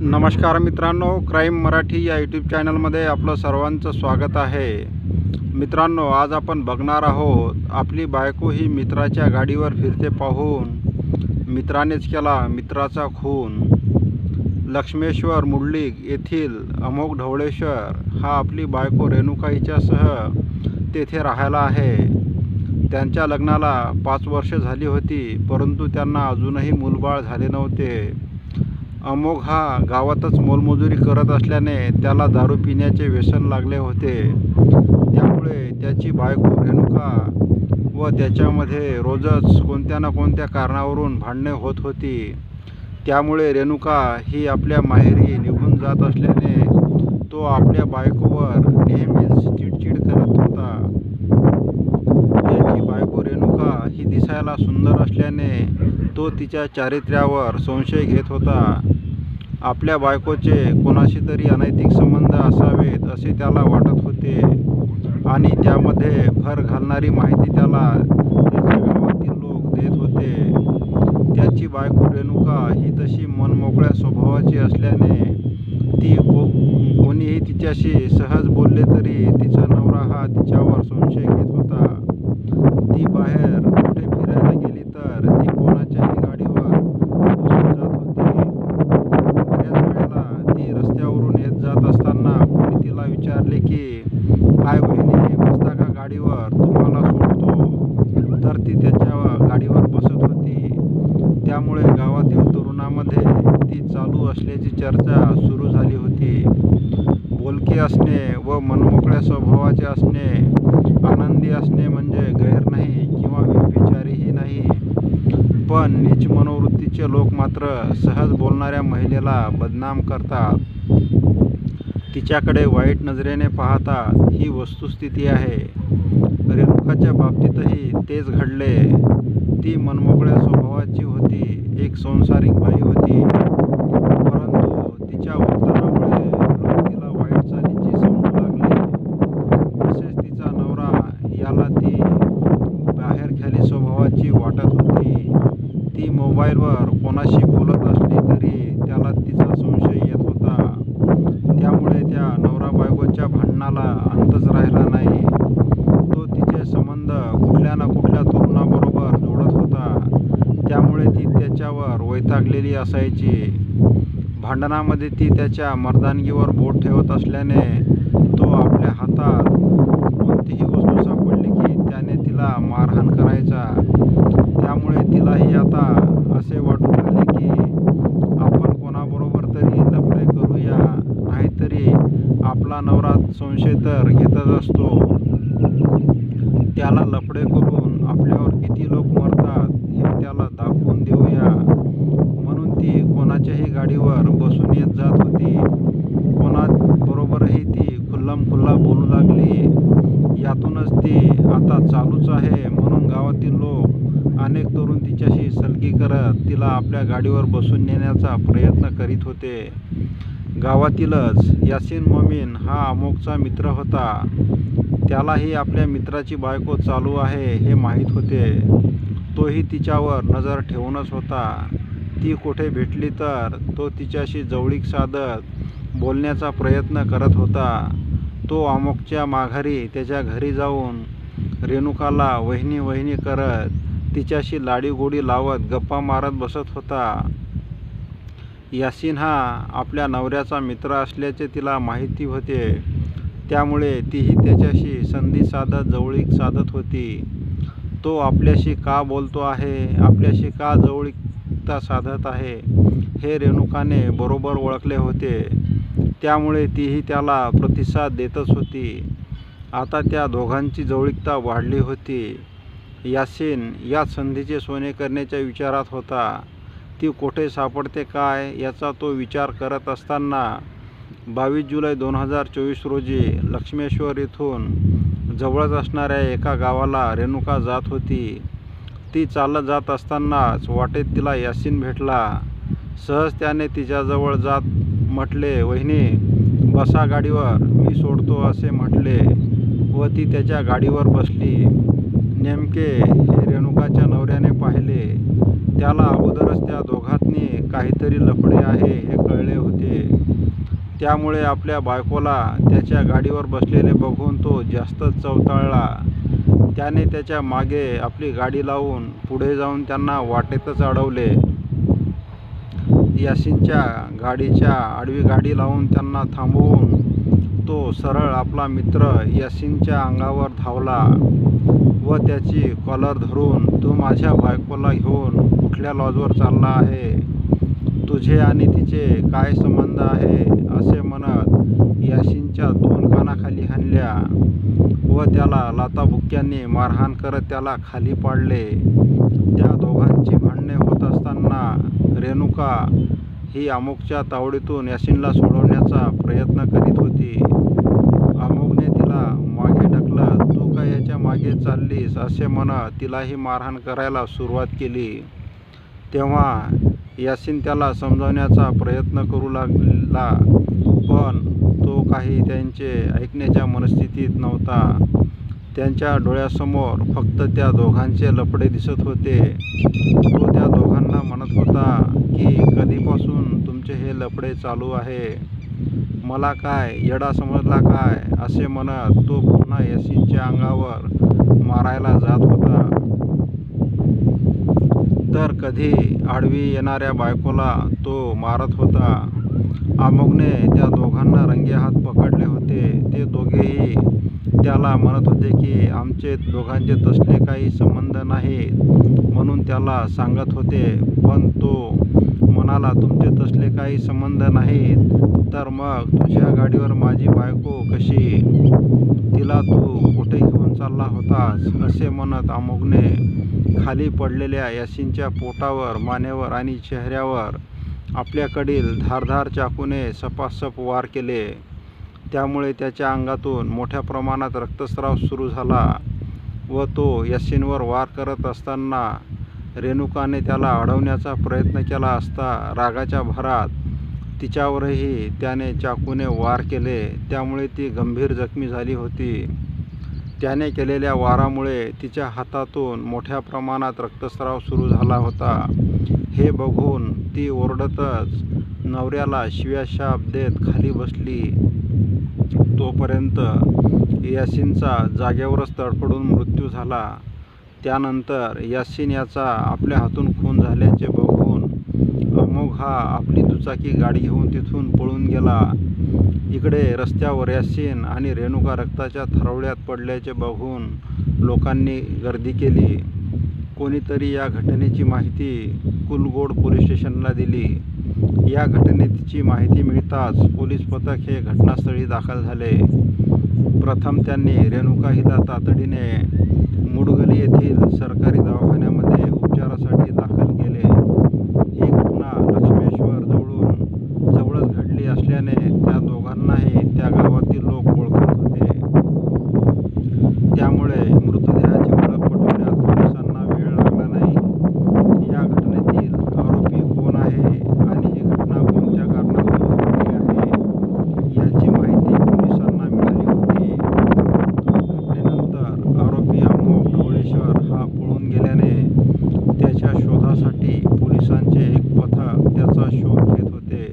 नमस्कार मित्रांनो क्राईम मराठी या यूट्यूब चॅनलमध्ये आपलं सर्वांचं स्वागत आहे. मित्रांनो आज आपण बघणार आहोत आपली बायको ही मित्राच्या गाडीवर फिरते पाहून मित्रानेच केला मित्राचा खून. लक्ष्मेश्वर मुडलिक येथील अमोघ ढवळेश्वर हा आपली बायको रेणुकाईच्यासह तेथे राहायला आहे. त्यांच्या लग्नाला पाच वर्ष झाली होती परंतु त्यांना अजूनही मूलबाळ झाले नव्हते. अमोघ हा गावातच मोलमजुरी करत असल्याने त्याला दारू पिण्याचे व्यसन लागले होते. त्यामुळे त्याची बायको रेणुका व त्याच्यामध्ये रोजच कोणत्या ना कोणत्या कारणावरून भांडणे होत होती. त्यामुळे रेणुका ही आपल्या माहेरी निघून जात असल्याने तो आपल्या बायकोवर नेहमीच चिडचिड करत होता. त्याची बायको रेणुका ही दिसायला सुंदर असल्याने तो तिच्या चारित्र्यावर संशय घेत होता. आपल्या बायकोचे कोणाशी तरी अनैतिक संबंध असावेत असे त्याला वाटत होते. आणि त्यामध्ये भर घालणारी माहिती त्याला त्याच्या गावातील लोक देत होते. त्याची बायको रेणुका ही तशी मनमोकळ्या स्वभावाची असल्याने ती को कोणीही तिच्याशी सहज बोलले तरी तिचा नवरा हा तिच्यावर संशय घेत होता. ती बाहेर कुठे फिरायला गेली तर ती कोणाच्याही गाडीवर बसून जात होती बऱ्याच वेळेला ती रस्त्यावरून येत जात असताना कोणी तिला विचारले की काय वहिनी बसता का तर तुम्हाला सोडतो. तर ती त्याच्या गाडीवर बसत होती. त्यामुळे गावातील तरुणामध्ये ती चालू असल्याची चर्चा सुरू झाली होती. बोलके असणे व मनमोकळ्या स्वभावाचे असणे आनंदी असणे म्हणजे गैर नाही किंवा व्यभिचारीही नाही. पण नीच मनोवृत्तीचे लोक मात्र सहज बोलणाऱ्या महिलेला बदनाम करतात. तिच्याकडे वाईट नजरेने पाहतात ही वस्तुस्थिती आहे. रेणुकाच्या बाबतीतही तेच घडले. ती मनमोकळ्या स्वभावाची होती एक संसारिक बाई होती. परंतु तिच्या वर्तनामुळे लोक तिला वाईट चालीची समजू लागले तसेच तिचा नवरा याला ती बाहेर खाली स्वभावाची वाटत होती ती मोबाईलवर कोणाशी बोलत असली तरी त्याला तिचा संशय येत होता त्यामुळे त्या नवरा बायकोच्या भांडणाला अंतच राहिला नाही तो तिचे संबंध कुठल्या ना कुठल्या तरुणाबरोबर जोडत होता. त्यामुळे ती त्याच्यावर वैतागलेली असायची. भांडणामध्ये ती त्याच्या मर्दानगीवर बोट ठेवत असल्याने तो आपल्या हातात कोणतीही वस्तू सापडली की त्याने तिला मारहाण करायचा. त्यामुळे तिलाही आता असे वाटू लागले की आपण कोणाबरोबर तरी लफडे करूया नाहीतरी आपला नवरा संशय तर घेतच असतो. त्याला लफडे करून आपल्यावर किती लोक मरतात हे त्याला दाखवून देऊया. म्हणून ती कोणाच्याही गाडीवर बसून येत जात होती. कोणाबरोबरही ती खुल्लम खुल्ला बोलू लागली. यातूनच ती आता चालूच आहे म्हणून गावातील लोक अनेक तरुण तिच्याशी सलगी करत तिला आपल्या गाडीवर बसून नेण्याचा प्रयत्न करीत होते. गावातीलच यासीन ममीन हा अमोकचा मित्र होता. त्यालाही आपल्या मित्राची बायको चालू आहे हे माहीत होते. तोही तिच्यावर नजर ठेवूनच होता. ती कुठे भेटली तर तो तिच्याशी जवळीक साधत बोलण्याचा प्रयत्न करत होता. तो अमोकच्या माघारी त्याच्या घरी जाऊन रेणुकाला वहिनी वहिनी करत तिच्याशी लाडीगोडी लावत गप्पा मारत बसत होता. यासीन हा आपल्या नवऱ्याचा मित्र असल्याचे तिला माहिती होते. त्यामुळे तीही त्याच्याशी संधी साधत जवळीक साधत होती. तो आपल्याशी का बोलतो आहे? आपल्याशी का जवळीकता साधत आहे? हे रेणुकाने बरोबर ओळखले होते. त्यामुळे तीही त्याला प्रतिसाद देतच होती. आता त्या दोघांची जवळीकता वाढली होती. यासीन या संधीचे सोने करण्याच्या विचारात होता. ती कुठे सापडते काय याचा तो विचार करत असताना बावीस जुलै दोन हजार चोवीस रोजी लक्ष्मेश्वर येथून जवळच असणाऱ्या एका गावाला रेणुका जात होती. ती चालत जात असतानाच वाटेत तिला यासीन भेटला. सहज त्याने तिच्याजवळ जात म्हटले वहिनी बसा गाडीवर मी सोडतो असे म्हटले व ती त्याच्या गाडीवर बसली. नेमके हे रेणुकाच्या नवऱ्याने पाहिले त्याला अगोदरच त्या दोघांनी काहीतरी लफडे आहे हे कळले होते. त्यामुळे आपल्या बायकोला त्याच्या गाडीवर बसलेले बघून तो जास्तच चवताळला. त्याने त्याच्यामागे आपली गाडी लावून पुढे जाऊन त्यांना वाटेतच अडवले. यासिनच्या गाडीच्या आडवी गाडी लावून त्यांना थांबवून तो सरळ आपला मित्र यासिनच्या अंगावर धावला. व त्याची कॉलर धरून तू माझ्या बायकोला घेऊन कुठल्या लॉजवर चालला आहे? तुझे आणि तिचे काय संबंध आहे? असे म्हणत याशींच्या दोन कानाखाली हाणल्या व त्याला लाताबुक्क्यांनी मारहाण करत त्याला खाली पाडले. त्या दोघांची भांडणे होत असताना रेणुका ही अमुकच्या तावडीतून यासिनला सोडवण्याचा प्रयत्न करीत होती. अमुकने तिला मागे ढकलत तू काय याच्या मागे चाललीस असे म्हणत तिलाही मारहाण करायला सुरुवात केली. तेव्हा यासिन त्याला समजावण्याचा प्रयत्न करू लागला पण तो काही त्यांचे ऐकण्याच्या मनस्थितीत नव्हता. त्यांच्या डोळ्यासमोर फक्त त्या दोघांचे लफडे दिसत होते. तो त्या दोघांना म्हणत होता की कधीपासून तुमचे हे लफडे चालू आहे? मला काय येडा समजला काय असे म्हणत तो पुन्हा यासिनच्या अंगावर मारायला जात होता. तर कधी आडवी येणाऱ्या बायकोला तो मारत होता. अमोघने त्या दोघांना रंगे हात पकडले होते. ते दोघेही त्याला म्हणत होते की आमचे दोघांचे तसले काही संबंध नाही म्हणून त्याला सांगत होते. पण तो म्हणाला तुमचे तसले काही संबंध नाहीत तर मग तुझ्या गाडीवर माझी बायको कशी? तिला तू कुठे घेऊन चालला होतास? असे म्हणत अमोघने खाली पडलेल्या यासिनच्या पोटावर मानेवर आणि चेहऱ्यावर आपल्याकडील धारधार चाकूने सपासप वार केले. त्यामुळे त्याच्या अंगातून मोठ्या प्रमाणात रक्तस्राव सुरू झाला व तो यासिनवर वार करत असताना रेणुकाने त्याला अडवण्याचा प्रयत्न केला असता रागाच्या भरात तिच्यावरही त्याने चाकूने वार केले. त्यामुळे ती गंभीर जखमी झाली होती. त्याने केलेल्या वारामुळे तिच्या हातातून मोठ्या प्रमाणात रक्तस्राव सुरू झाला होता. हे बघून ती ओरडतच नवऱ्याला शिव्याशाप देत खाली बसली. तोपर्यंत यासिनचा जागेवरच तडफडून मृत्यू झाला. त्यानंतर यासिन याचा आपल्या हातून खून झाल्याचे बघून अमोघ हा आपली दुचाकी गाडी घेऊन तिथून पळून गेला. इकडे रस्त्यावर यासिन आणि रेणुका रक्ताच्या थरवड्यात पडल्याचे बघून लोकांनी गर्दी केली. कोणीतरी या घटनेची माहिती कुलगोड पोलीस स्टेशनला दिली. या घटनेची माहिती मिळताच पोलीस पथक हे घटनास्थळी दाखल झाले. प्रथम त्यांनी रेणुका हिला तातडीने मुडगली येथील सरकारी दवाखान्यामध्ये उपचारासाठी दाखल केले ही घटना लक्ष्मेश्वर जवळून जवळच घडली असल्याने त्या दोघांनाही त्या गावातील लोक ओळखत होते त्यामुळे मृतदेहाची ओळख पटवण्यात पोलिसांना वेळ लागला नाही या घटनेतील आरोपी कोण आहे आणि ही घटना कोणत्या कारणातून घडली आहे याची माहिती पोलिसांना मिळाली होती घटनेनंतर आरोपी अमोघ ढवळेश्वर हा पळून गेल्याने त्याच्या शोधासाठी पोलिसांचे एक पथक त्याचा शोध घेत होते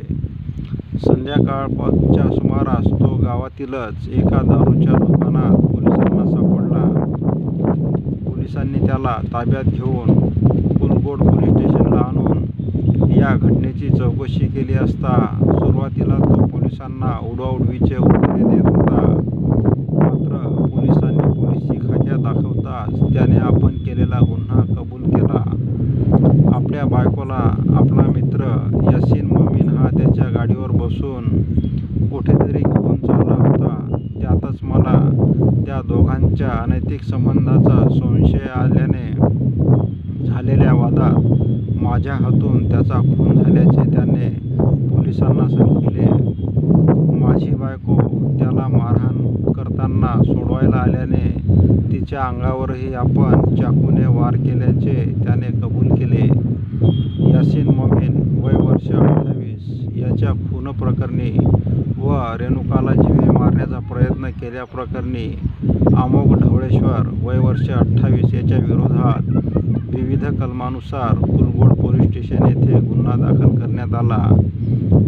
संध्याकाळच्या सुमारास तो गावातीलच एका दारूच्या दुकानात पोलिसांना सापडला. पोलिसांनी त्याला ताब्यात घेऊन पुलगोड पोलीस स्टेशनला आणून या घटनेची चौकशी केली असता सुरुवातीला तो पोलिसांना उडवाउडवीचे उत्तरे देत होता. मात्र पोलिसांनी पोलिसी खात्या दाखवताच त्याने आपण केलेला गुन्हा कबूल आपल्या बायकोला आपला मित्र यासिन ममीन हा त्याच्या गाडीवर बसून कुठेतरी घेऊन चालला होता. त्यातच मला त्या दोघांच्या अनैतिक संबंधाचा संशय आल्याने झालेल्या वादात माझ्या हातून त्याचा खून झाल्याचे त्याने पोलिसांना सांगितले. माझी बायको त्याला मारहाण करताना सोडवायला आल्याने तिच्या अंगावरही आपण चाकूने वार केल्याचे त्याने कबूल केले. यासिन मोमीन वय वर्ष अठ्ठावीस याच्या खून प्रकरणी व रेणुकाला जीवे मारण्याचा प्रयत्न केल्याप्रकरणी अमोघ ढवळेश्वर वय वर्ष अठ्ठावीस याच्या विरोधात विविध कलमानुसार कुलगोड पोलीस स्टेशन येथे गुन्हा दाखल करण्यात आला.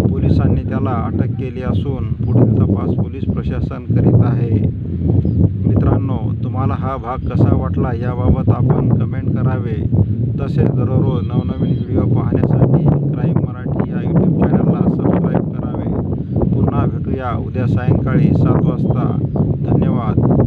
पोलिसांनी त्याला अटक केली असून पुढील तपास पोलीस प्रशासन करीत आहे. मित्रांनो तुम्हाला हा भाग कसा वाटला याबाबत आपण कमेंट करावे. तसेच दररोज नवनवीन व्हिडिओ पाहण्यासाठी क्राईम मराठी या यूट्यूब या उद्या सायंकाळी सात वाजता. धन्यवाद.